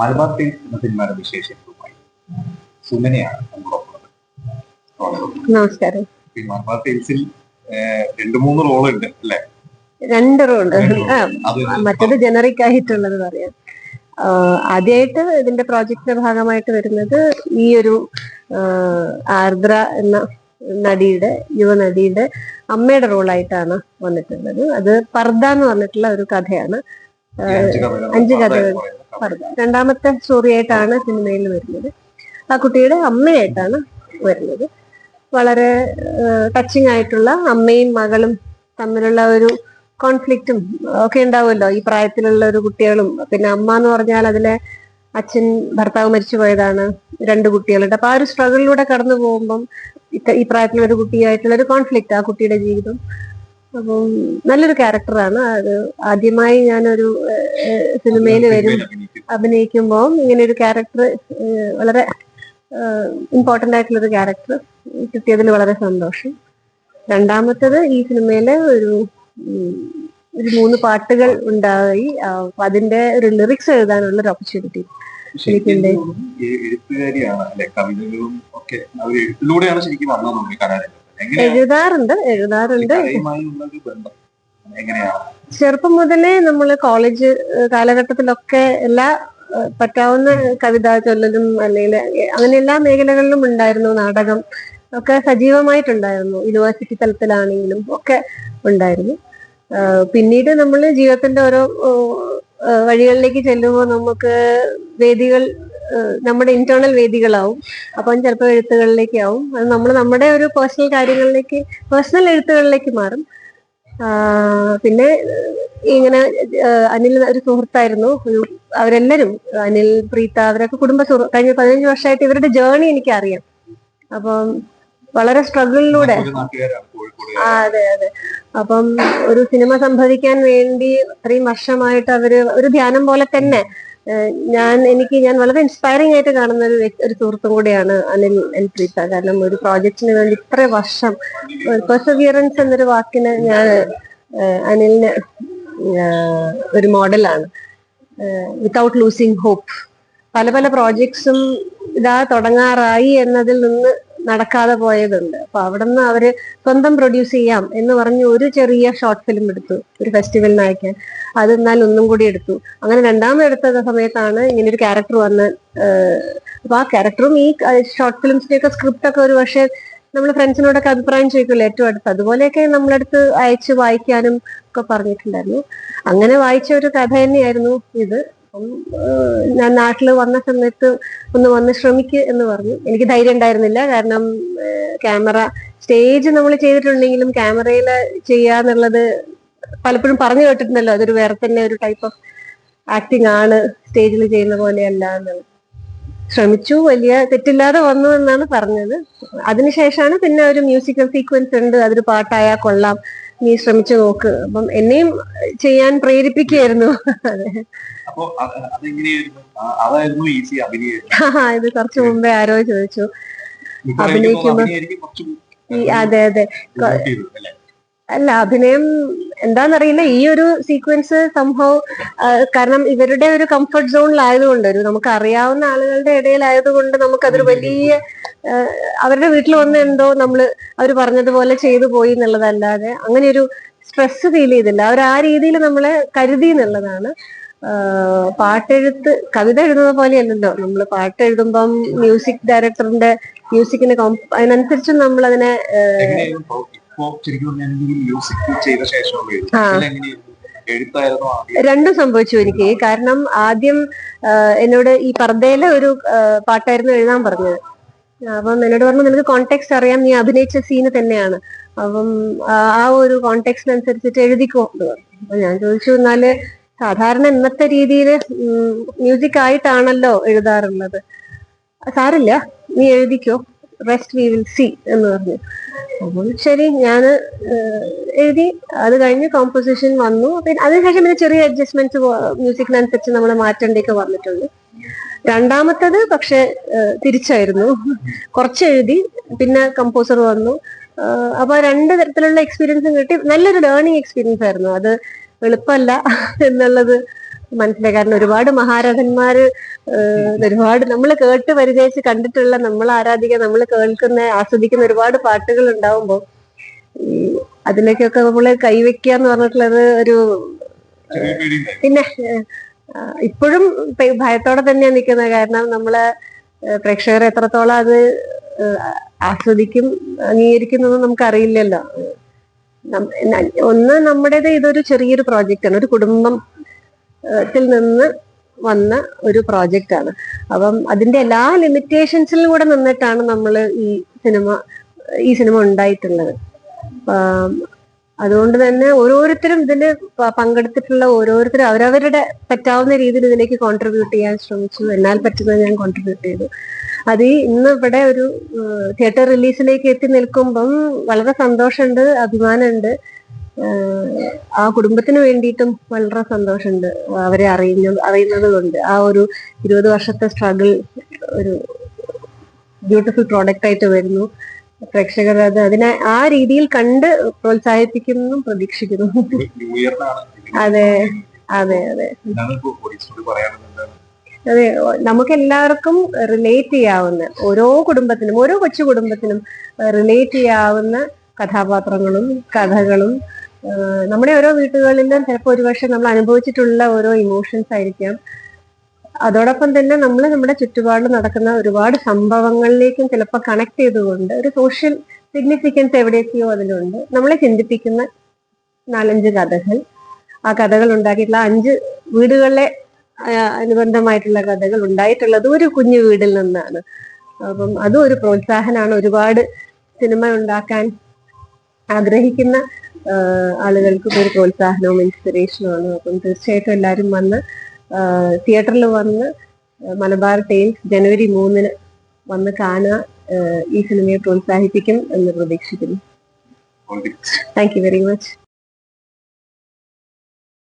Malabar times എന്ന സിനിമയുടെ വിശേഷങ്ങളുമായി സുമനയാണ് നമ്മളോടുള്ളത് നമസ്കാരം. ഈ മലബാർ ടൈംസിൽ രണ്ടു മൂന്ന് റോൾ ഉണ്ട് അല്ലെ? രണ്ട് റോൾ മറ്റത് ജനറിക് ആയിട്ടുള്ളത് പറയാം. ആദ്യമായിട്ട് ഇതിന്റെ പ്രോജക്റ്റിന്റെ ഭാഗമായിട്ട് വരുന്നത് ഈ ഒരു ആർദ്ര എന്ന നടിയുടെ യുവനടിയുടെ അമ്മയുടെ റോളായിട്ടാണ് വന്നിട്ടുള്ളത്. അത് പർദ്ദ എന്ന് പറഞ്ഞിട്ടുള്ള ഒരു കഥയാണ്. അഞ്ച് കഥകൾ. പർദ്ദ രണ്ടാമത്തെ സ്റ്റോറി ആയിട്ടാണ് സിനിമയിൽ വരുന്നത്. ആ കുട്ടിയുടെ അമ്മയായിട്ടാണ് വരുന്നത്. വളരെ ടച്ചിങ് ആയിട്ടുള്ള അമ്മയും മകളും തമ്മിലുള്ള ഒരു കോൺഫ്ലിക്റ്റും ഒക്കെ ഉണ്ടാവുമല്ലോ. ഈ പ്രായത്തിലുള്ള ഒരു കുട്ടികളും. പിന്നെ അമ്മ എന്ന് പറഞ്ഞാൽ അതിലെ അച്ഛൻ ഭർത്താവ് മരിച്ചു പോയതാണ് രണ്ട് കുട്ടികളുണ്ട്. അപ്പൊ ആ ഒരു സ്ട്രഗിളിലൂടെ കടന്നു പോകുമ്പം ഈ പ്രായത്തിലുള്ള ഒരു കുട്ടിയായിട്ടുള്ള ഒരു കോൺഫ്ലിക്റ്റ് ആ കുട്ടിയുടെ ജീവിതം. അപ്പം നല്ലൊരു ക്യാരക്ടറാണ്. അത് ആദ്യമായി ഞാനൊരു സിനിമയിൽ വരും അഭിനയിക്കുമ്പോൾ ഇങ്ങനെ ഒരു ക്യാരക്ടർ വളരെ ഇമ്പോർട്ടന്റ് ആയിട്ടുള്ള ഒരു ക്യാരക്ടർ കിട്ടിയതിൽ വളരെ സന്തോഷം. രണ്ടാമത്തത് ഈ സിനിമയിലെ ഒരു ഒരു മൂന്ന് പാട്ടുകൾ ഉണ്ടായി. അതിന്റെ ഒരു ലിറിക്സ് എഴുതാനുള്ള ഒരു ഓപ്പർച്യൂണിറ്റി എനിക്കുണ്ട്. എഴുത്തുകാരിയാണ് അല്ലെ? കവിതകളും ഒക്കെ അവർ എഴുത്തിലൂടെയാണ് ശരിക്കും വന്നത് എങ്ങനെയാണ് എഴുതാറുണ്ട് എഴുതാറുണ്ട്. ചെറുപ്പം മുതലേ നമ്മൾ കോളേജ് കാലഘട്ടത്തിലൊക്കെ എല്ലാ പറ്റാവുന്ന കവിതാ ചൊല്ലലും അല്ലെങ്കിൽ അങ്ങനെ എല്ലാ മേഖലകളിലും ഉണ്ടായിരുന്നു നാടകം. ഒക്കെ സജീവമായിട്ടുണ്ടായിരുന്നു. യൂണിവേഴ്സിറ്റി തലത്തിലാണെങ്കിലും ഒക്കെ ഉണ്ടായിരുന്നു. പിന്നീട് നമ്മൾ ജീവിതത്തിന്റെ ഓരോ വഴികളിലേക്ക് ചെല്ലുമ്പോൾ നമുക്ക് വേദികൾ നമ്മുടെ ഇന്റേണൽ വേദികളാവും. അപ്പം ചിലപ്പോൾ എഴുത്തുകളിലേക്കാവും. അത് നമ്മൾ നമ്മുടെ ഒരു പേഴ്സണൽ കാര്യങ്ങളിലേക്ക് പേഴ്സണൽ എഴുത്തുകളിലേക്ക് മാറും. പിന്നെ ഇങ്ങനെ അനിൽ ഒരു സുഹൃത്തായിരുന്നു. ഒരു അവരെല്ലാരും അനിൽ പ്രീത അവരൊക്കെ കുടുംബ സുഹൃത്ത് കഴിഞ്ഞ പതിനഞ്ച് വർഷമായിട്ട് ഇവരുടെ ജേണി എനിക്ക് അറിയാം അപ്പം വളരെ സ്ട്രഗിളിലൂടെ ആ അതെ അതെ. അപ്പം ഒരു സിനിമ സംഭവിക്കാൻ വേണ്ടി അത്രയും വർഷമായിട്ട് അവർ ഒരു ധ്യാനം പോലെ തന്നെ ഞാൻ എനിക്ക് ഞാൻ വളരെ ഇൻസ്പയറിംഗ് ആയിട്ട് കാണുന്ന ഒരു ഒരു സുഹൃത്തും കൂടിയാണ് അനിൽ എൽ പ്രീത. കാരണം ഒരു പ്രോജക്റ്റിന് വേണ്ടി ഇത്ര വർഷം പെർസവിയറൻസ് എന്നൊരു വാക്കിന് ഞാൻ അനിലിന് ഒരു മോഡലാണ്. വിത്തൗട്ട് ലൂസിങ് ഹോപ്പ് പല പല പ്രോജക്ട്സും ഇതാ തുടങ്ങാറായി എന്നതിൽ നിന്ന് നടക്കാതെ പോയതുണ്ട്. അപ്പൊ അവിടെ നിന്ന് അവർ സ്വന്തം പ്രൊഡ്യൂസ് ചെയ്യാം എന്ന് പറഞ്ഞ് ഒരു ചെറിയ ഷോർട്ട് ഫിലിം എടുത്തു. ഒരു ഫെസ്റ്റിവലിന് അയക്കാൻ അത് എന്നാൽ ഒന്നും കൂടി എടുത്തു. അങ്ങനെ രണ്ടാമത് എടുത്ത സമയത്താണ് ഇങ്ങനെ ഒരു ക്യാരക്ടർ വന്ന് അപ്പൊ ആ ക്യാരക്ടറും ഈ ഷോർട്ട് ഫിലിംസിന്റെയൊക്കെ സ്ക്രിപ്റ്റ് ഒക്കെ ഒരു പക്ഷേ നമ്മൾ ഫ്രണ്ട്സിനോടൊക്കെ അഭിപ്രായം ചോദിക്കുമല്ലോ ഏറ്റവും അടുത്ത്. അതുപോലെയൊക്കെ നമ്മളടുത്ത് അയച്ച് വായിക്കാനും ഒക്കെ പറഞ്ഞിട്ടുണ്ടായിരുന്നു. അങ്ങനെ വായിച്ച ഒരു കഥ തന്നെയായിരുന്നു ഇത്. അപ്പം ഞാൻ നാട്ടിൽ വന്ന സമയത്ത് ഒന്ന് വന്ന് ശ്രമിക്ക് എന്ന് പറഞ്ഞു. എനിക്ക് ധൈര്യം ഉണ്ടായിരുന്നില്ല. കാരണം ക്യാമറ സ്റ്റേജ് നമ്മൾ ചെയ്തിട്ടുണ്ടെങ്കിലും ക്യാമറയിൽ ചെയ്യാന്നുള്ളത് പലപ്പോഴും പറഞ്ഞു കേട്ടിട്ടുണ്ടല്ലോ. അതൊരു വേറെ തന്നെ ഒരു ടൈപ്പ് ഓഫ് ആക്ടിങ് ആണ് സ്റ്റേജിൽ ചെയ്യുന്ന പോലെയല്ല എന്നുള്ളത് ശ്രമിച്ചു. വലിയ തെറ്റില്ലാതെ വന്നു എന്നാണ് പറഞ്ഞത്. അതിനുശേഷമാണ് പിന്നെ ഒരു മ്യൂസിക്കൽ സീക്വൻസ് ഉണ്ട്. അതൊരു പാട്ടായാൽ കൊള്ളാം. നീ ശ്രമിച്ചു നോക്ക്. അപ്പം എന്നെയും ചെയ്യാൻ പ്രേരിപ്പിക്കുകയായിരുന്നു. ഇത് കുറച്ചു മുമ്പേ ആരോ ചോദിച്ചു. അഭിനയിക്കുമ്പോ- അതെ അതെ. അല്ലേ? അഭിനയം എന്താന്നറിയില്ല. ഈ ഒരു സീക്വൻസ് സംഭവം കാരണം ഇവരുടെ ഒരു കംഫർട്ട് സോണിലായതുകൊണ്ട് ഒരു നമുക്ക് അറിയാവുന്ന ആളുകളുടെ ഇടയിലായതുകൊണ്ട് നമുക്കതൊരു വലിയ അവരുടെ വീട്ടിൽ വന്ന് എന്തോ നമ്മൾ അവർ പറഞ്ഞതുപോലെ ചെയ്തു പോയി എന്നുള്ളതല്ലാതെ അങ്ങനെ ഒരു സ്ട്രെസ് ഫീൽ ചെയ്തില്ല. അവർ ആ രീതിയിൽ നമ്മളെ കരുതി എന്നുള്ളതാണ്. പാട്ടെഴുത്ത് കവിത എഴുതുന്ന പോലെയല്ലല്ലോ. നമ്മൾ പാട്ട് എഴുതുമ്പം മ്യൂസിക് ഡയറക്ടറിന്റെ മ്യൂസിക്കിന് അതിനനുസരിച്ച് നമ്മൾ അതിനെ രണ്ടും സംഭവിച്ചു എനിക്ക്. കാരണം ആദ്യം എന്നോട് ഈ പർദ്ദയിലെ ഒരു പാട്ടായിരുന്നു എഴുതാൻ പറഞ്ഞത്. അപ്പം എന്നോട് പറഞ്ഞു നിനക്ക് കോണ്ടെക്സ്റ്റ് അറിയാം നീ അഭിനയിച്ച സീന് തന്നെയാണ്. അപ്പം ആ ഒരു കോണ്ടെക്സ്റ്റിനനുസരിച്ചിട്ട് എഴുതിക്കോ എന്ന് പറഞ്ഞു. അപ്പൊ ഞാൻ ചോദിച്ചു എന്നാൽ സാധാരണ ഇന്നത്തെ രീതിയിൽ മ്യൂസിക് ആയിട്ടാണല്ലോ എഴുതാറുള്ളത്. സാറില്ല നീ എഴുതിക്കോ. റെസ്റ്റ് വി വിൽ സി എന്ന് പറഞ്ഞു. അപ്പം ശരി ഞാൻ എഴുതി. അത് കഴിഞ്ഞ് കോമ്പോസിഷൻ വന്നു. പിന്നെ അതിനുശേഷം പിന്നെ ചെറിയ അഡ്ജസ്റ്റ്മെന്റ്സ് മ്യൂസിക്കിനനുസരിച്ച് നമ്മൾ മാറ്റേണ്ടിയൊക്കെ വന്നിട്ടുണ്ട്. രണ്ടാമത്തത് പക്ഷെ തിരിച്ചായിരുന്നു. കുറച്ച് എഴുതി പിന്നെ കമ്പോസർ വന്നു. അപ്പൊ രണ്ട് തരത്തിലുള്ള എക്സ്പീരിയൻസും കിട്ടി. നല്ലൊരു ലേണിംഗ് എക്സ്പീരിയൻസ് ആയിരുന്നു. അത് എളുപ്പമല്ല എന്നുള്ളത് മനസ്സിലായി. കാരണം ഒരുപാട് മഹാരഥന്മാര് ഒരുപാട് നമ്മൾ കേട്ട് പരിചയിച്ച് കണ്ടിട്ടുള്ള നമ്മൾ ആരാധിക്കുക നമ്മൾ കേൾക്കുന്ന ആസ്വദിക്കുന്ന ഒരുപാട് പാട്ടുകൾ ഉണ്ടാവുമ്പോൾ ഈ അതിലേക്കൊക്കെ നമ്മൾ കൈവയ്ക്കുക എന്ന് പറഞ്ഞിട്ടുള്ളത് ഒരു പിന്നെ ഇപ്പോഴും ഭയത്തോടെ തന്നെയാണ് നിൽക്കുന്നത് കാരണം നമ്മൾ പ്രേക്ഷകർ എത്രത്തോളം അത് ആസ്വദിക്കും അംഗീകരിക്കുന്നതെന്ന് നമുക്ക് അറിയില്ലല്ലോ ഒന്ന് നമ്മുടേത് ഇതൊരു ചെറിയൊരു പ്രോജക്റ്റ് ആണ് ഒരു കുടുംബം ത്തിൽ നിന്ന് വന്ന ഒരു പ്രോജക്റ്റ് ആണ് അപ്പം അതിന്റെ എല്ലാ ലിമിറ്റേഷൻസിലും കൂടെ നിന്നിട്ടാണ് നമ്മൾ ഈ സിനിമ ഈ സിനിമ ഉണ്ടായിട്ടുള്ളത്. അതുകൊണ്ട് തന്നെ ഓരോരുത്തരും ഇതിൽ പങ്കെടുത്തിട്ടുള്ള ഓരോരുത്തരും അവരവരുടെ പറ്റാവുന്ന രീതിയിൽ ഇതിലേക്ക് കോൺട്രിബ്യൂട്ട് ചെയ്യാൻ ശ്രമിച്ചു. എന്നാൽ പറ്റുന്നത് ഞാൻ കോൺട്രിബ്യൂട്ട് ചെയ്തു. അത് ഇന്ന് ഇവിടെ ഒരു തിയേറ്റർ റിലീസിലേക്ക് എത്തി നിൽക്കുമ്പം വളരെ സന്തോഷമുണ്ട് അഭിമാനമുണ്ട്. ആ കുടുംബത്തിന് വേണ്ടിയിട്ടും വളരെ സന്തോഷമുണ്ട് അവരെ അറിയുന്ന അറിയുന്നത് കൊണ്ട് ആ ഒരു ഇരുപത് വർഷത്തെ സ്ട്രഗിൾ ഒരു ബ്യൂട്ടിഫുൾ പ്രോഡക്റ്റ് ആയിട്ട് വരുന്നു. പ്രേക്ഷകർ അത് അതിനെ ആ രീതിയിൽ കണ്ട് പ്രോത്സാഹിപ്പിക്കുന്നു പ്രതീക്ഷിക്കുന്നു. അതെ അതെ അതെ. അതെ നമുക്ക് എല്ലാവർക്കും റിലേറ്റ് ചെയ്യാവുന്ന ഓരോ കുടുംബത്തിനും ഓരോ കൊച്ചു കുടുംബത്തിനും റിലേറ്റ് ചെയ്യാവുന്ന കഥാപാത്രങ്ങളും കഥകളും നമ്മുടെ ഓരോ വീട്ടുകളിലും ചിലപ്പോൾ ഒരുപക്ഷെ നമ്മൾ അനുഭവിച്ചിട്ടുള്ള ഓരോ ഇമോഷൻസ് ആയിരിക്കാം. അതോടൊപ്പം തന്നെ നമ്മൾ നമ്മുടെ ചുറ്റുപാടിൽ നടക്കുന്ന ഒരുപാട് സംഭവങ്ങളിലേക്കും ചിലപ്പോൾ കണക്ട് ചെയ്തുകൊണ്ട് ഒരു സോഷ്യൽ സിഗ്നിഫിക്കൻസ് എവിടെയൊക്കെയോ അതിലുണ്ട്. നമ്മളെ ചിന്തിപ്പിക്കുന്ന നാലഞ്ച് കഥകൾ. ആ കഥകൾ ഉണ്ടാക്കിയിട്ടുള്ള അഞ്ച് വീടുകളിലെ ആ, അനുബന്ധമായിട്ടുള്ള കഥകൾ ഉണ്ടായിട്ടുള്ളത് ഒരു കുഞ്ഞു വീടിൽ നിന്നാണ്. അപ്പം അതും ഒരു പ്രോത്സാഹനമാണ് ഒരുപാട് സിനിമ ഉണ്ടാക്കാൻ ആഗ്രഹിക്കുന്ന ആളുകൾക്കും ഒരു പ്രോത്സാഹനവും ഇൻസ്പിറേഷനുമാണ് അപ്പം തീർച്ചയായിട്ടും എല്ലാവരും വന്ന് തിയേറ്ററിൽ വന്ന് മലബാർ ടെയിൽസ് ജനുവരി മൂന്നിന് വന്ന് കാണുക ആ, ഈ സിനിമയെ പ്രോത്സാഹിപ്പിക്കും എന്ന് പ്രതീക്ഷിക്കുന്നു. Thank you very much